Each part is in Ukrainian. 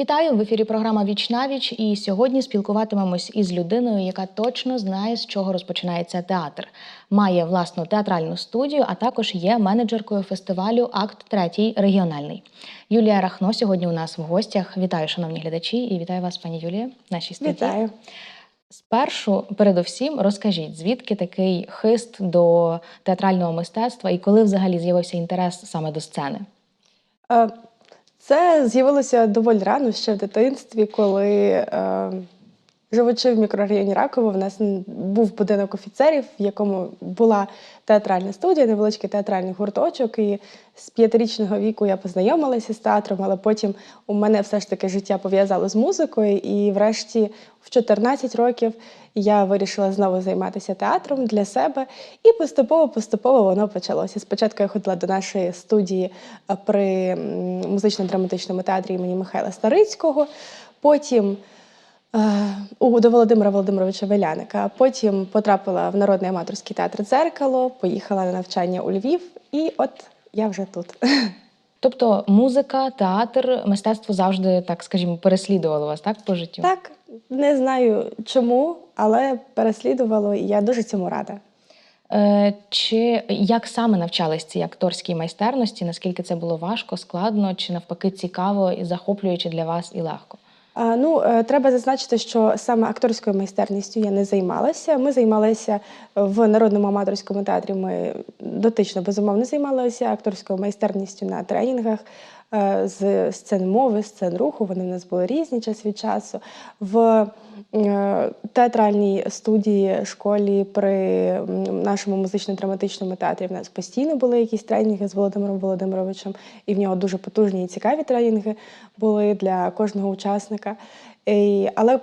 Вітаю в ефірі. Програма Віч на віч. І сьогодні спілкуватимемось із людиною, яка точно знає, з чого розпочинається театр. Має власну театральну студію, а також є менеджеркою фестивалю Акт третій регіональний. Юлія Рахно сьогодні у нас в гостях. Вітаю, шановні глядачі, і вітаю вас, пані Юлія, в нашій студії. Вітаю. Спершу, передовсім, розкажіть, звідки такий хист до театрального мистецтва і коли взагалі з'явився інтерес саме до сцени? Це з'явилося доволі рано ще в дитинстві, коли, е, живучи в мікрорайоні Раково, в нас був будинок офіцерів, в якому була театральна студія, невеличкий театральний гурточок. І з п'ятирічного віку я познайомилася з театром, але потім у мене все ж таки життя пов'язало з музикою. І врешті в 14 років я вирішила знову займатися театром для себе. І поступово-поступово воно почалося. Спочатку я ходила до нашої студії е, при музично-драматичному театрі імені Михайла Старицького. Потім у до Володимира Володимировича Веляника. Потім потрапила в народний аматорський театр Дзеркало, поїхала на навчання у Львів, і от я вже тут. Тобто музика, театр, мистецтво завжди, так скажімо, переслідувало вас так по життю? Так, не знаю чому, але переслідувало, і я дуже цьому рада. Е, чи як саме навчались цій акторській майстерності? Наскільки це було важко, складно, чи навпаки цікаво і захоплююче для вас і легко? А, Ну, е, треба зазначити, що саме акторською майстерністю я не займалася. Ми займалися в народному аматорському театрі. Ми дотично безумовно займалися акторською майстерністю на тренінгах е, з сцен мови, сцен руху. Вони в нас були різні час від часу. В е, театральній студії школі при нашому музично-драматичному театрі в нас постійно були якісь тренінги з Володимиром Володимировичем, і в нього дуже потужні і цікаві тренінги були для кожного учасника. Але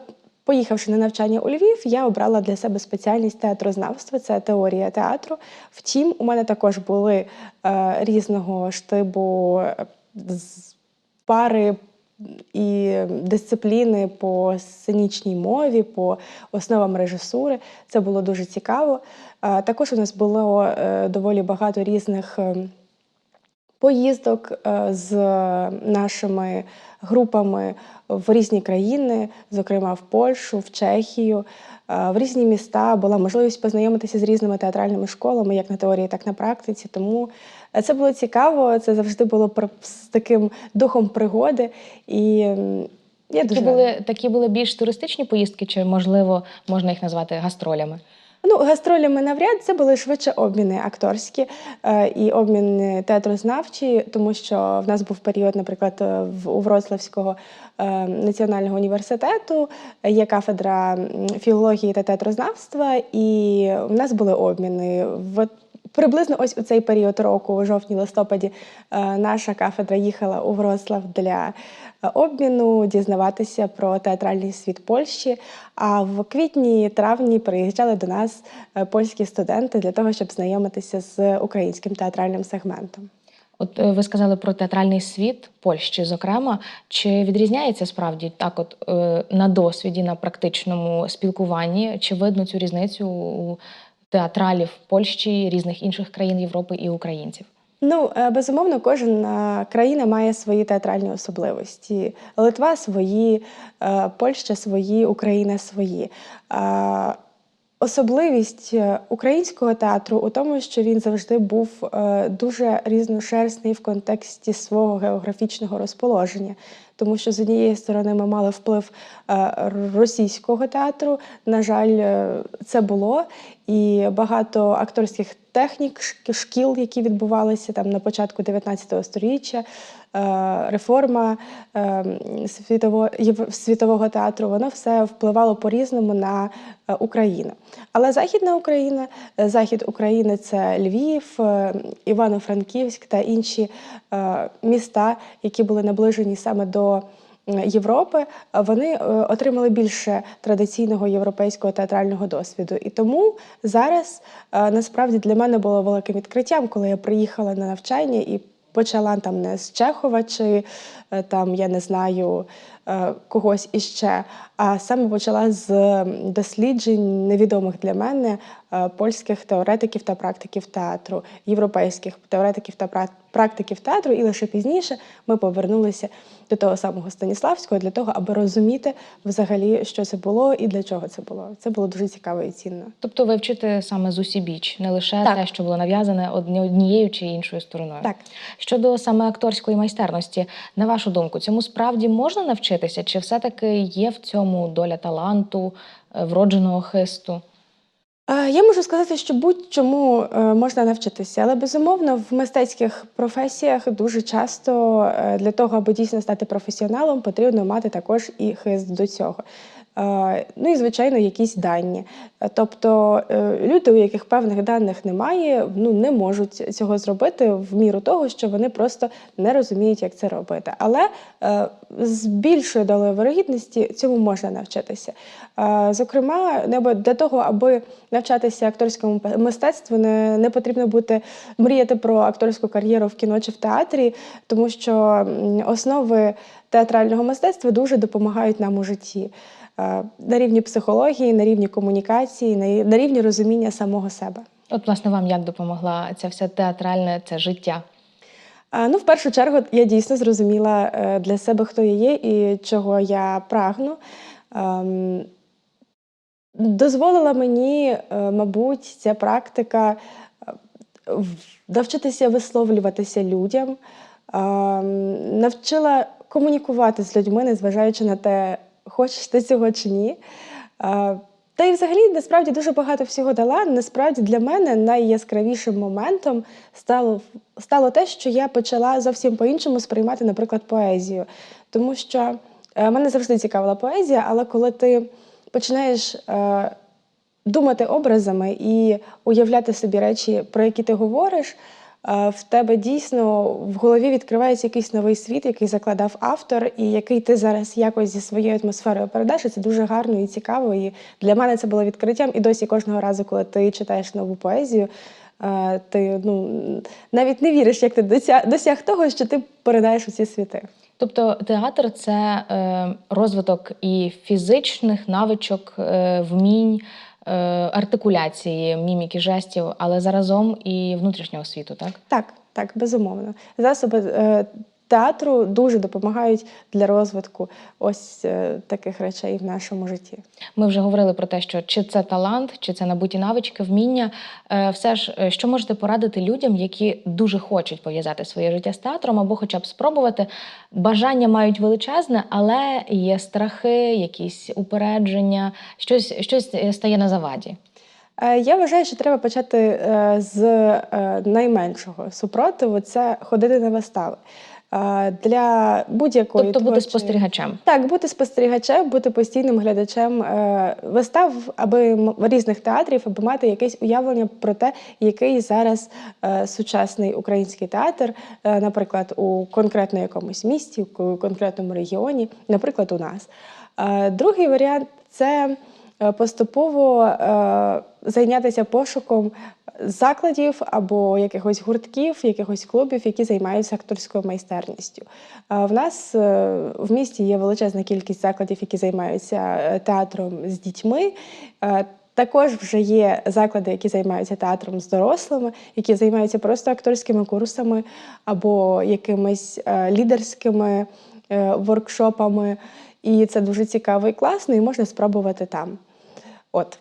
Поїхавши на навчання у Львів, я обрала для себе спеціальність театрознавства, це теорія театру. Втім, у мене також були е, різного штибу е, пари і дисципліни по сценічній мові, по основам режисури. Це було дуже цікаво. Е, також у нас було е, доволі багато різних. ем, поїздок е, з нашими групами в різні країни, зокрема в Польщу, в Чехію, е, в різні міста. Була можливість познайомитися з різними театральними школами, як на теорії, так і на практиці. Тому е, це було цікаво. Це завжди було з таким духом пригоди. І я Такі дуже були, такі були більш туристичні поїздки, чи можливо можна їх назвати гастролями? Ну, гастролями навряд це були швидше обміни акторські е, і обміни театрознавчі, тому що в нас був період, наприклад, е, в у Вроцлавського е, національного університету е, є кафедра філології та театрознавства, і в нас були обміни. В Приблизно ось у цей період року, у жовтні-листопаді, е, наша кафедра їхала у Вроцлав для е, обміну, дізнаватися про театральний світ Польщі. А в квітні-травні приїжджали до нас е, польські студенти для того, щоб знайомитися з українським театральним сегментом. От ви сказали про театральний світ Польщі, зокрема, чи відрізняється справді так, от на досвіді, на практичному спілкуванні, чи видно цю різницю у театралів Польщі, різних інших країн Європи і українців? Ну, е, безумовно, кожна країна має свої театральні особливості. Литва свої, е, Польща свої, Україна свої. Е, Особливість е, українського театру у тому, що він завжди був е, дуже різношерстний в контексті свого географічного розположення. Тому що з однієї сторони ми мали вплив е, російського театру. На жаль, е, це було, і багато акторських технік, шкіл, які відбувалися там на початку 19 століття, е, реформа світового, світового театру, воно все впливало по-різному на Україну. Але Західна Україна, Захід України це Львів, Івано-Франківськ та інші міста, які були наближені саме до Європи, вони е, отримали більше традиційного європейського театрального досвіду. І тому зараз е, насправді для мене було великим відкриттям, коли я приїхала на навчання і почала там не з Чехова чи е, там, я не знаю, когось іще, а саме почала з досліджень невідомих для мене е, польських теоретиків та практиків театру, європейських теоретиків та прак- практиків театру, і лише пізніше ми повернулися до того самого Станіславського для того, аби розуміти взагалі, що це було і для чого це було. Це було дуже цікаво і цінно. Тобто ви вчите саме з усібіч, не лише Так. те, що було нав'язане одні- однією чи іншою стороною. Так. Щодо саме акторської майстерності, на вашу думку, цьому справді можна навчитися? Чи все-таки є в цьому доля таланту, е, вродженого хисту? Е, Я можу сказати, що будь-чому е, можна навчитися, але безумовно в мистецьких професіях дуже часто для того, аби дійсно стати професіоналом, потрібно мати також і хист до цього. Ну і звичайно, якісь дані. Тобто е, люди, у яких певних даних немає, ну не можуть цього зробити в міру того, що вони просто не розуміють, як це робити. Але е, з більшою долею вирогідності цьому можна навчитися. Зокрема, не- для того, аби навчатися акторському мистецтву, не, не потрібно бути мріяти про акторську кар'єру в кіно чи в театрі, тому що основи театрального мистецтва дуже допомагають нам у житті. Е, На рівні психології, на рівні комунікації, на рівні розуміння самого себе. От, власне, вам як допомогла ця вся театральне це життя? Ну, в першу чергу, я дійсно зрозуміла е, для себе, хто я є і чого я прагну. Ем, Дозволила мені, е, мабуть, ця практика е, навчитися висловлюватися людям, ем, навчила комунікувати з людьми, незважаючи на те, хочеш ти цього чи ні. Та й взагалі насправді дуже багато всього дала. Насправді для мене найяскравішим моментом стало, стало те, що я почала зовсім по-іншому сприймати, наприклад, поезію. Тому що е, мене завжди цікавила поезія, але коли ти починаєш е, думати образами і уявляти собі речі, про які ти говориш, в тебе дійсно в голові відкривається якийсь новий світ, який закладав автор, і який ти зараз якось зі своєю атмосферою передаш. І це дуже гарно і цікаво. І для мене це було відкриттям. І досі кожного разу, коли ти читаєш нову поезію, ти ну, навіть не віриш, як ти досяг, того, що ти передаєш у ці світи. Тобто театр це е, розвиток і фізичних навичок, е, вмінь, артикуляції, міміки, жестів, але заразом і внутрішнього світу, так? Так, так, безумовно. Засоби е, театру дуже допомагають для розвитку ось е, таких речей в нашому житті. Ми вже говорили про те, що чи це талант, чи це набуті навички, вміння. Е, Все ж, е, що можете порадити людям, які дуже хочуть пов'язати своє життя з театром або хоча б спробувати. Бажання мають величезне, але є страхи, якісь упередження, щось, щось стає на заваді. Я вважаю, що треба почати з найменшого супротиву це ходити на вистави. Для будь-якої Тобто бути спостерігачем. Так, бути спостерігачем, бути постійним глядачем е, вистав, аби різних театрів, аби мати якесь уявлення про те, який зараз е, сучасний український театр, е, наприклад, у конкретно якомусь місті, у конкретному регіоні, наприклад, у нас. Другий варіант це поступово зайнятися пошуком закладів або якихось гуртків, якихось клубів, які займаються акторською майстерністю. В нас е, в місті є величезна кількість закладів, які займаються е, театром з дітьми. Е, Також вже є заклади, які займаються театром з дорослими, які займаються просто акторськими курсами або якимись лідерськими воркшопами. І це дуже цікаво і класно, і можна спробувати там. От.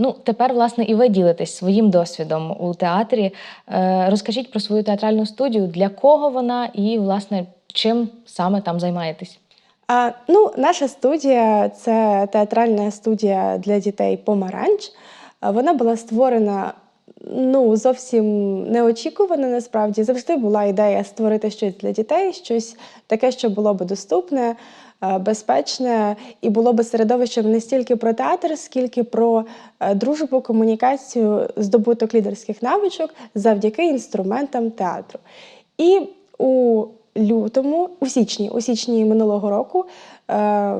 Ну, тепер, власне, і ви ділитесь своїм досвідом у театрі. Е, Розкажіть про свою театральну студію, для кого вона і, власне, чим саме там займаєтесь. А, ну, наша студія це театральна студія для дітей Помаранч. Вона була створена ну, зовсім неочікувано насправді. Завжди була ідея створити щось для дітей, щось таке, що було би доступне, безпечне, і було би середовищем не стільки про театр, скільки про е, дружбу, комунікацію, здобуток лідерських навичок завдяки інструментам театру. І у лютому, у січні, у січні минулого року. Е,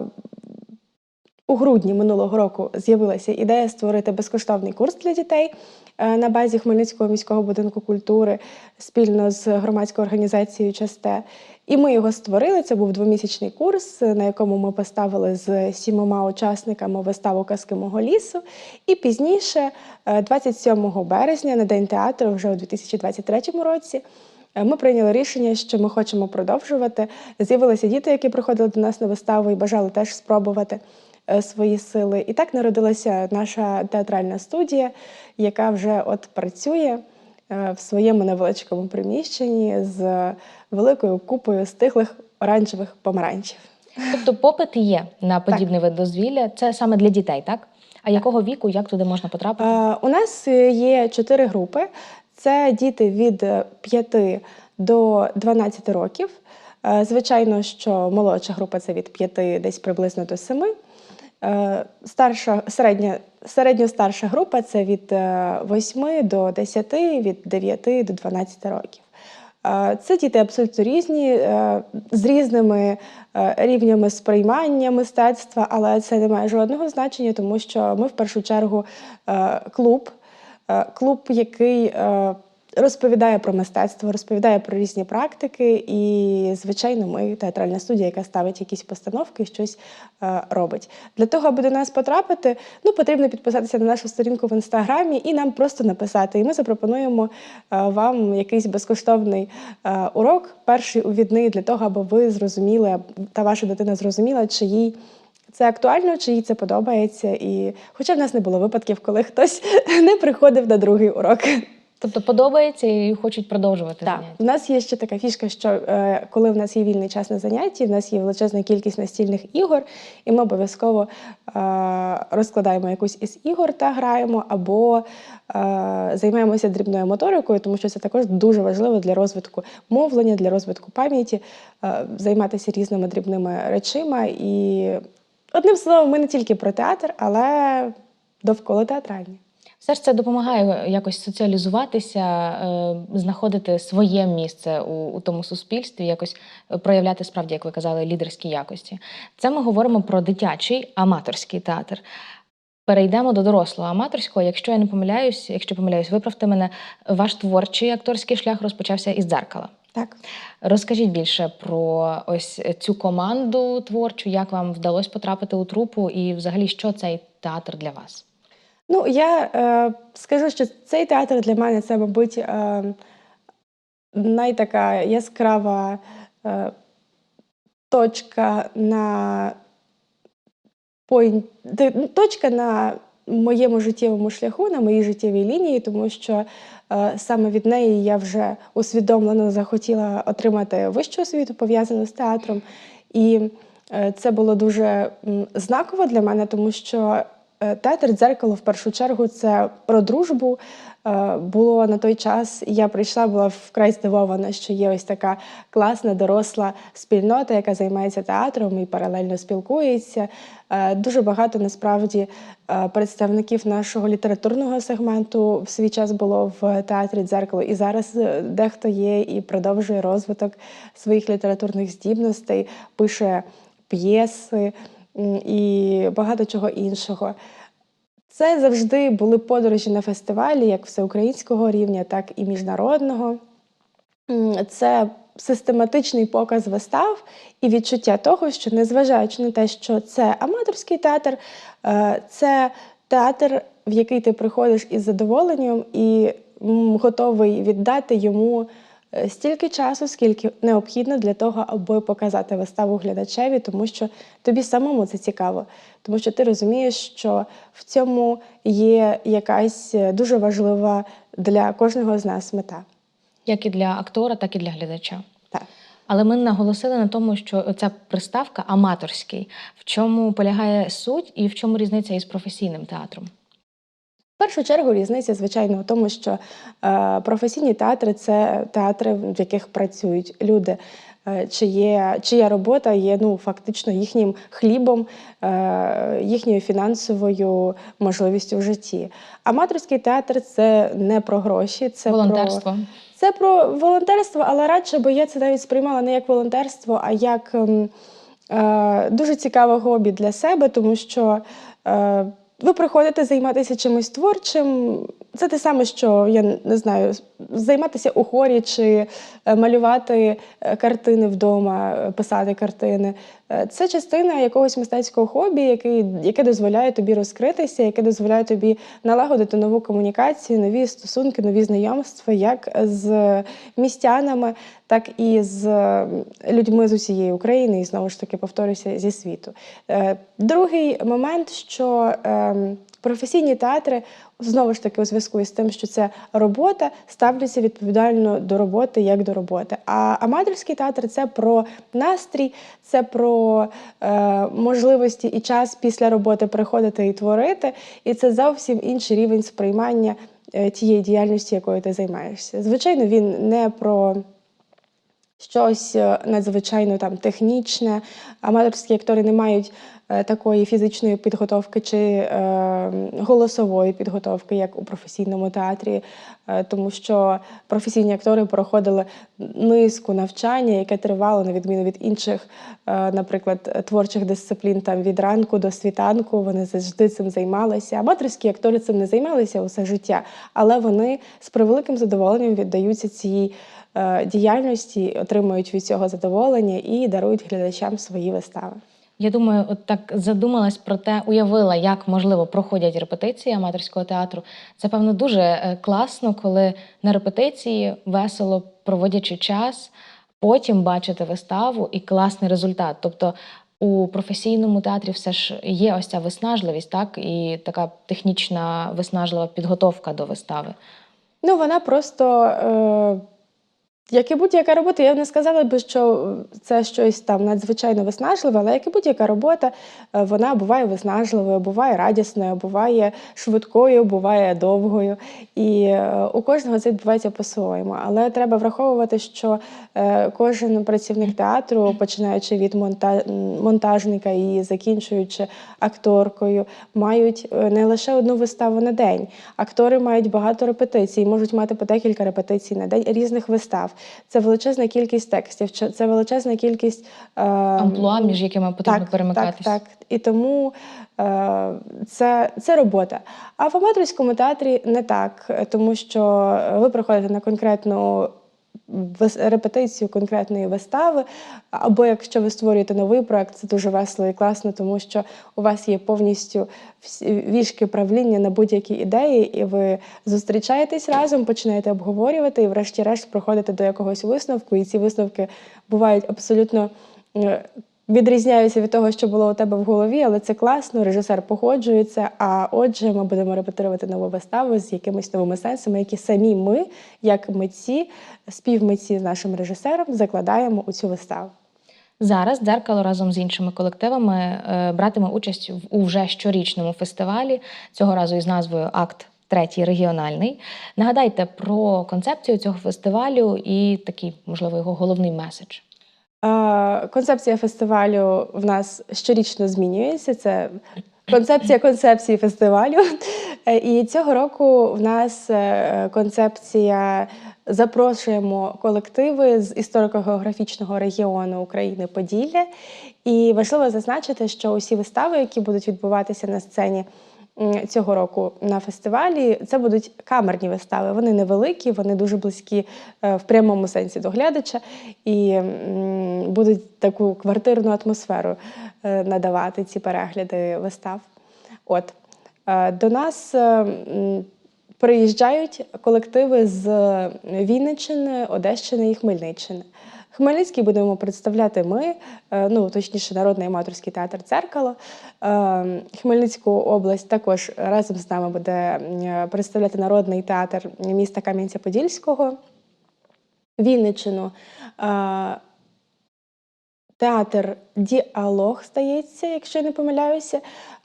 у грудні минулого року з'явилася ідея створити безкоштовний курс для дітей е, на базі Хмельницького міського будинку культури спільно з громадською організацією Часте. І ми його створили. Це був двомісячний курс, на якому ми поставили з сімома учасниками виставу Казки мого лісу. І пізніше, е, 27 березня, на День театру, вже у 2023 році, е, ми прийняли рішення, що ми хочемо продовжувати. З'явилися діти, які приходили до нас на виставу і бажали теж спробувати е, свої сили. І так народилася наша театральна студія, яка вже от працює е, в своєму невеличкому приміщенні з великою купою стиглих оранжевих помаранчів. Тобто попит є на подібний вид дозвілля. Це саме для дітей, так? А якого віку, як туди можна потрапити? Е, У нас е, є чотири групи. Це діти від 5 до 12 років. Е, Звичайно, що молодша група це від 5 десь приблизно до 7. Е, Старша, середня, середньо-старша група це від 8 до 10, від 9 до 12 років. Е, Це діти абсолютно різні, е, з різними е, рівнями сприймання мистецтва, але це не має жодного значення, тому що ми в першу чергу е, клуб, е, клуб, який е, розповідає про мистецтво, розповідає про різні практики. І, звичайно, ми театральна студія, яка ставить якісь постановки, щось е, робить. Для того, аби до нас потрапити, ну потрібно підписатися на нашу сторінку в інстаграмі і нам просто написати. І ми запропонуємо е, вам якийсь безкоштовний е, урок, перший увідний, для того, аби ви зрозуміли та ваша дитина зрозуміла, чи їй. Це актуально, чи їй це подобається, і хоча в нас не було випадків, коли хтось не приходив на другий урок. Тобто подобається і хочуть продовжувати Так, заняття. у нас є ще така фішка, що е, коли в нас є вільний час на занятті, в нас є величезна кількість настільних ігор, і ми обов'язково е, розкладаємо якусь із ігор та граємо, або е, займаємося дрібною моторикою, тому що це також дуже важливо для розвитку мовлення, для розвитку пам'яті, е, займатися різними дрібними речима. І одним словом, ми не тільки про театр, але довкола театральні. Все ж це допомагає якось соціалізуватися, е, знаходити своє місце у, у тому суспільстві, якось проявляти справді, як ви казали, лідерські якості. Це ми говоримо про дитячий аматорський театр. Перейдемо до дорослого аматорського. Якщо я не помиляюсь, якщо помиляюсь, виправте мене, ваш творчий акторський шлях розпочався із дзеркала. Так. Розкажіть більше про ось цю команду творчу, як вам вдалося потрапити у трупу, і взагалі що цей театр для вас? Ну, я е, скажу, що цей театр для мене це, мабуть, е, найтака яскрава е, точка на пойн- ну, точка на моєму життєвому шляху, на моїй життєвій лінії, тому що е, саме від неї я вже усвідомлено захотіла отримати вищу освіту, пов'язану з театром. І е, це було дуже знаково для мене, тому що театр дзеркало в першу чергу це про дружбу. Е, Було на той час, я прийшла, була вкрай здивована, що є ось така класна доросла спільнота, яка займається театром і паралельно спілкується. Е, Дуже багато насправді е, представників нашого літературного сегменту в свій час було в театрі дзеркало, і зараз е, дехто є і продовжує розвиток своїх літературних здібностей, пише п'єси і багато чого іншого. Це завжди були подорожі на фестивалі, як всеукраїнського рівня, так і міжнародного. Це систематичний показ вистав і відчуття того, що незважаючи на те, що це аматорський театр, е, це театр, в який ти приходиш із задоволенням і готовий віддати йому стільки часу, скільки необхідно для того, аби показати виставу глядачеві, тому що тобі самому це цікаво, тому що ти розумієш, що в цьому є якась е, дуже важлива для кожного з нас мета. Як і для актора, так і для глядача. Так. Але ми наголосили на тому, що ця приставка аматорський. В чому полягає суть і в чому різниця із професійним театром? В першу чергу різниця, звичайно, в тому, що е, професійні театри це театри, в яких працюють люди, е, чиє, чия робота є ну, фактично їхнім хлібом, е, їхньою фінансовою можливістю в житті. Аматорський театр це не про гроші, це про Волонтерство. це про волонтерство, але радше, бо я це навіть сприймала не як волонтерство, а як ем, е, дуже цікаве хобі для себе, тому що е, ви приходите займатися чимось творчим, Це те саме, що я не знаю, займатися у хорі чи е, малювати е, картини вдома, е, писати картини. Е, Це частина якогось мистецького хобі, який, яке дозволяє тобі розкритися, яке дозволяє тобі налагодити нову комунікацію, нові стосунки, нові знайомства, як з містянами, так і з е, людьми з усієї України, і знову ж таки повторюся зі світу. Е, Другий момент, що професійні театри знову ж таки у зв'язку із тим, що це робота, ставляться відповідально до роботи як до роботи. А аматорський театр це про настрій, це про е, можливості і час після роботи приходити і творити. І це зовсім інший рівень сприймання е, тієї діяльності, якою ти займаєшся. Звичайно, він не про щось е, надзвичайно там технічне. Аматорські актори не мають е, такої фізичної підготовки чи е, голосової підготовки, як у професійному театрі, е, тому що професійні актори проходили низку навчання, яке тривало на відміну від інших, е, наприклад, творчих дисциплін там від ранку до світанку. Вони завжди цим займалися. Аматорські актори цим не займалися усе життя, але вони з превеликим задоволенням віддаються цій діяльності, отримують від цього задоволення і дарують глядачам свої вистави. Я думаю, от так задумалась про те, уявила, як можливо проходять репетиції аматорського театру. Це певно дуже е, класно, коли на репетиції весело проводячи час, потім бачити виставу і класний результат. Тобто у професійному театрі все ж є ось ця виснажливість, так і така технічна виснажлива підготовка до вистави. Ну, вона просто. Е, як і будь-яка робота, я не сказала би, що це щось там надзвичайно виснажливе, але як і будь-яка робота, е, вона буває виснажливою, буває радісною, буває швидкою, буває довгою. І е, у кожного це відбувається по-своєму. Але треба враховувати, що е, кожен працівник театру, починаючи від монта- монтажника і закінчуючи акторкою, мають не лише одну виставу на день. Актори мають багато репетицій, можуть мати по декілька репетицій на день різних вистав. Це величезна кількість текстів, це величезна кількість е, Амплуа, між якими потрібно так, перемикатись. Так, так. І тому е, це, це робота. А в аматорському театрі не так, тому що ви приходите на конкретну репетицію конкретної вистави, або якщо ви створюєте новий проект, це дуже весело і класно, тому що у вас є повністю вішки правління на будь-які ідеї, і ви зустрічаєтесь разом, починаєте обговорювати, і врешті-решт проходите до якогось висновку, і ці висновки бувають абсолютно. Відрізняються від того, що було у тебе в голові, але це класно, режисер погоджується. А отже, ми будемо репетирувати нову виставу з якимись новими сенсами, які самі ми, як митці, співмитці з нашим режисером, закладаємо у цю виставу. Зараз дзеркало разом з іншими колективами е, братиме участь в у вже щорічному фестивалі, цього разу із назвою Акт третій регіональний. Нагадайте про концепцію цього фестивалю і такий, можливо, його головний меседж. Концепція фестивалю в нас щорічно змінюється. Це концепція концепції фестивалю. Е, І цього року в нас е, концепція запрошуємо колективи з історико-географічного регіону України Поділля. І важливо зазначити, що усі вистави, які будуть відбуватися на сцені цього року на фестивалі, це будуть камерні вистави. Вони невеликі, вони дуже близькі е, в прямому сенсі до глядача і будуть таку квартирну атмосферу е, надавати ці перегляди вистав. От е, до нас приїжджають колективи з Вінниччини, Одещини і Хмельниччини. Хмельницький будемо представляти ми, е, ну точніше, народний аматорський театр Церкало. Е, Хмельницьку область також разом з нами буде представляти народний театр міста Кам'янця-Подільського, Вінниччину. е, Театр Діалог, здається, якщо я не помиляюся,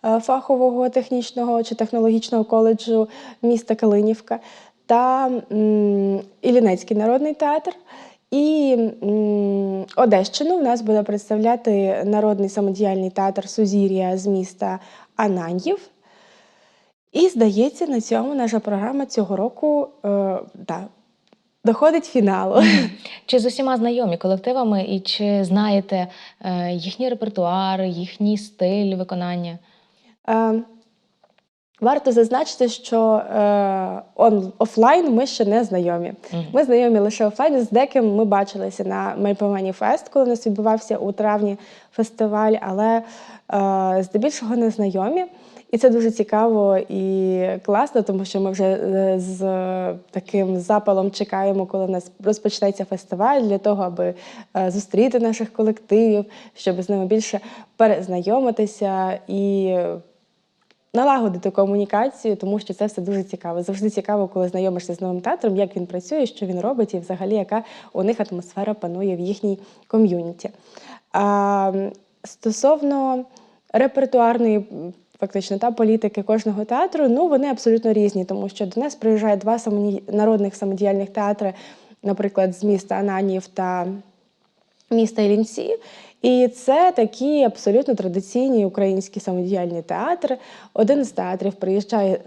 е, фахового технічного чи технологічного коледжу міста Калинівка та м, Іллінецький народний театр. І м, Одещину в нас буде представляти народний самодіяльний театр Сузір'я з міста Ананьїв. І здається, на цьому наша програма цього року е, да, доходить фіналу. Чи з усіма знайомі колективами, і чи знаєте е, їхній репертуар, їхній стиль виконання? Е, Варто зазначити, що е, он, офлайн ми ще не знайомі. Ми знайомі лише офлайн. З деким ми бачилися на Мельпомані Фест, коли у нас відбувався у травні фестиваль, але е, здебільшого не знайомі. І це дуже цікаво і класно, тому що ми вже е, з таким запалом чекаємо, коли у нас розпочнеться фестиваль, для того, аби е, зустріти наших колективів, щоб з ними більше перезнайомитися і налагодити комунікацію, тому що це все дуже цікаво. Завжди цікаво, коли знайомишся з новим театром, як він працює, що він робить, і взагалі яка у них атмосфера панує в їхній ком'юніті. Стосовно репертуарної. Фактично, та політики кожного театру, ну вони абсолютно різні, тому що до нас приїжджають два самоні- народних самодіяльних театри, наприклад, з міста Ананів та міста Іллінці. І це такі абсолютно традиційні українські самодіяльні театри. Один з театрів приїжджає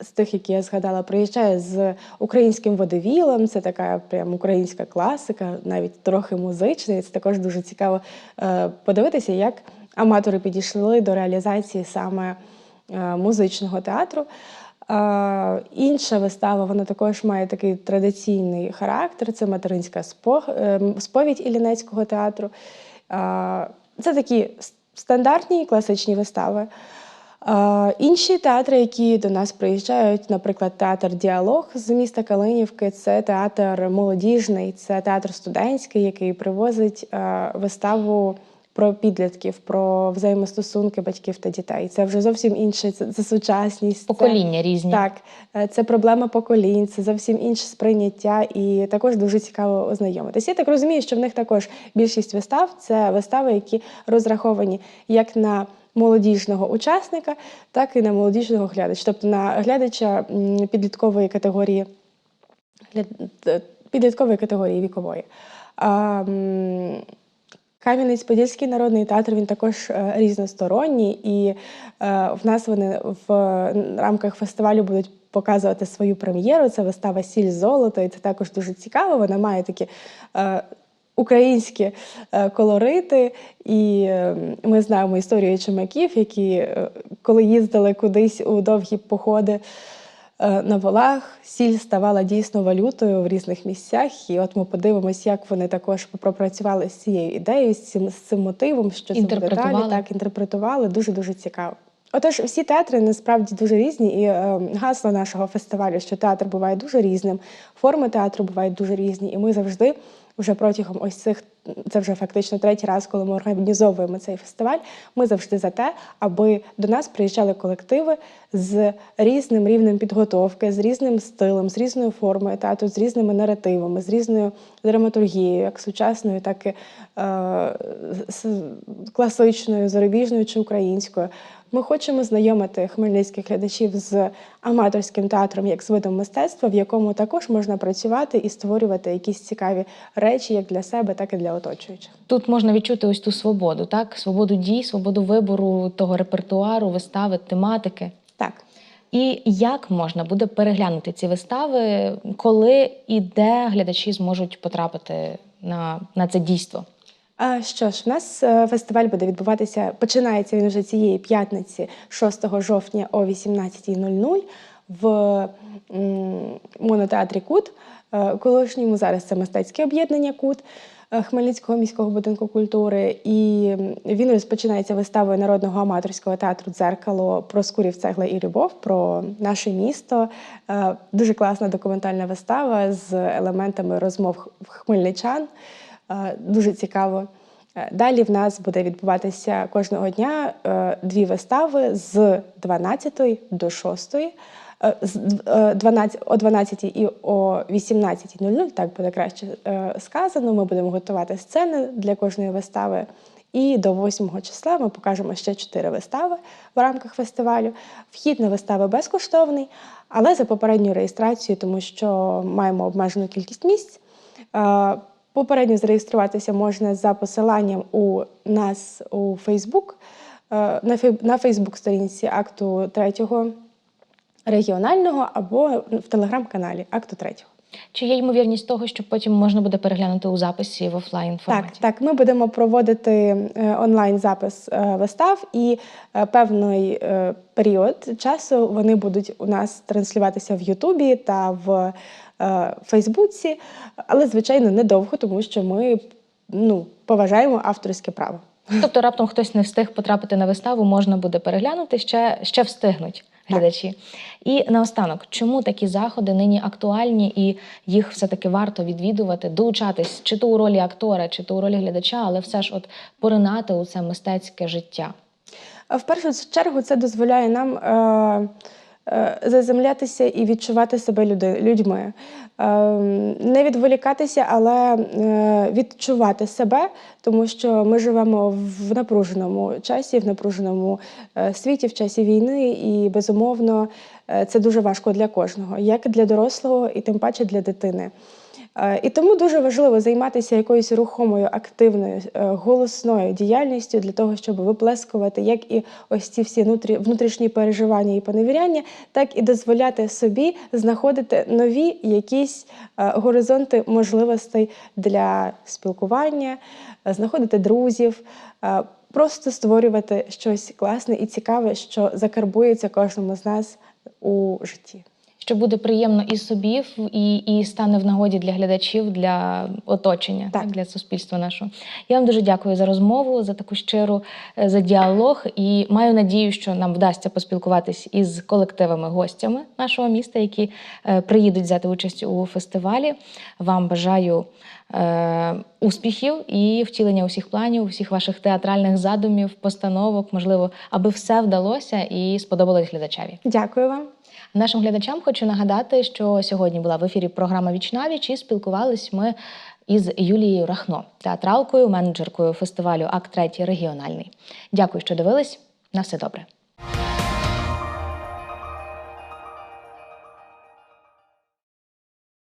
з, тих, які я згадала, приїжджає з українським водевілом. Це така прям українська класика, навіть трохи музична. І це також дуже цікаво е, подивитися, як аматори підійшли до реалізації саме е, музичного театру. Е, інша вистава вона також має такий традиційний характер. Це материнська спо- е, сповідь Іллінецького театру. Це такі стандартні класичні вистави. Інші театри, які до нас приїжджають, наприклад, театр Діалог з міста Калинівки, це театр молодіжний, це театр студентський, який привозить виставу про підлітків, про взаємостосунки батьків та дітей. Це вже зовсім інше, це, це сучасність. це- Покоління різні. так, е, це проблема поколінь, це зовсім інше сприйняття, і також дуже цікаво ознайомитися. Я так розумію, що в них також більшість вистав це вистави, які розраховані як на молодіжного учасника, так і на молодіжного глядача, тобто на глядача підліткової категорії, підліткової категорії вікової. А, Кам'янець-Подільський народний театр він також е, різносторонній, і е, в нас вони в рамках фестивалю будуть показувати свою прем'єру. Це вистава Сіль золото, і це також дуже цікаво. Вона має такі е, українські е, колорити. І е, ми знаємо історію чумаків, які е, коли їздили кудись у довгі походи. Е, На волах сіль ставала дійсно валютою в різних місцях, і от ми подивимось, як вони також пропрацювали з цією ідеєю, з цим, з цим мотивом, що це буде далі. Так, інтерпретували дуже дуже цікаво. Отож, всі театри насправді дуже різні, і е, гасло нашого фестивалю, що театр буває дуже різним, форми театру бувають дуже різні, і ми завжди. Вже протягом ось цих це вже фактично третій раз, коли ми організовуємо цей фестиваль. Ми завжди за те, аби до нас приїжджали колективи з різним рівнем підготовки, з різним стилем, з різною формою театру, з різними наративами, з різною драматургією, як сучасною, так і е, класичною, зарубіжною чи українською. Ми хочемо знайомити хмельницьких глядачів з аматорським театром як з видом мистецтва, в якому також можна працювати і створювати якісь цікаві речі як для себе, так і для оточуючих. Тут можна відчути ось ту свободу, так? Свободу дій, свободу вибору того репертуару, вистави, тематики. Так. І як можна буде переглянути ці вистави, коли і де глядачі зможуть потрапити на, на це дійство? А що ж, у нас е, фестиваль буде відбуватися. Починається він вже цієї п'ятниці, 6 жовтня о 18.00 в монотеатрі Кут. Е, Колишньому зараз це мистецьке об'єднання Кут е, Хмельницького міського будинку культури. І він розпочинається виставою народного аматорського театру Дзеркало про скурів, цегла і любов, про наше місто. Е, Дуже класна документальна вистава з елементами розмов хмельничан. Дуже цікаво. Далі в нас буде відбуватися кожного дня дві вистави з 12 до 6. Е, е, 12, о 12 і о 18.00, так буде краще е, сказано. Ми будемо готувати сцени для кожної вистави. І до 8 числа ми покажемо ще 4 вистави в рамках фестивалю. Вхід на вистави безкоштовний, але за попередньою реєстрацією, тому що маємо обмежену кількість місць. Попередньо зареєструватися можна за посиланням у нас у Фейсбук, на Фей- на Фейсбук-сторінці акту третього регіонального або в телеграм-каналі акту третього. Чи є ймовірність того, що потім можна буде переглянути у записі в офлайн форматі? Так, так, ми будемо проводити е, онлайн запис е, вистав, і е, певний період часу вони будуть у нас транслюватися в Ютубі та в Фейсбуці, але звичайно недовго, тому що ми ну, поважаємо авторське право. Тобто раптом хтось не встиг потрапити на виставу, можна буде переглянути, ще, ще встигнуть глядачі. І наостанок, чому такі заходи нині актуальні і їх все-таки варто відвідувати, долучатись чи то у ролі актора, чи то у ролі глядача, але все ж от поринати у це мистецьке життя. В першу чергу це дозволяє нам е, заземлятися і відчувати себе людьми. Е, не відволікатися, але е, відчувати себе, тому що ми живемо в напруженому часі, в напруженому е, світі, в часі війни, і безумовно е, це дуже важко для кожного, як для дорослого, і тим паче для дитини. Е, І тому дуже важливо займатися якоюсь рухомою, активною, е, голосною діяльністю для того, щоб виплескувати як і ось ці всі внутрішні переживання і поневіряння, так і дозволяти собі знаходити нові якісь е, горизонти можливостей для спілкування, знаходити друзів. Просто створювати щось класне і цікаве, що закарбується кожному з нас у житті. Що буде приємно і собі, і, і стане в нагоді для глядачів, для оточення, так. Так. для суспільства нашого. Я вам дуже дякую за розмову, за таку щиру, е, за діалог. І маю надію, що нам вдасться поспілкуватись із колективами гостями нашого міста, які е, приїдуть взяти участь у фестивалі. Вам бажаю е, успіхів і втілення усіх планів, усіх ваших театральних задумів, постановок, можливо, аби все вдалося і сподобалось глядачеві. Дякую вам. Нашим глядачам хочу нагадати, що сьогодні була в ефірі програма Вічнавіч і спілкувались ми із Юлією Рахно, театралкою, менеджеркою фестивалю Акт 3 регіональний. Дякую, що дивились. На все добре.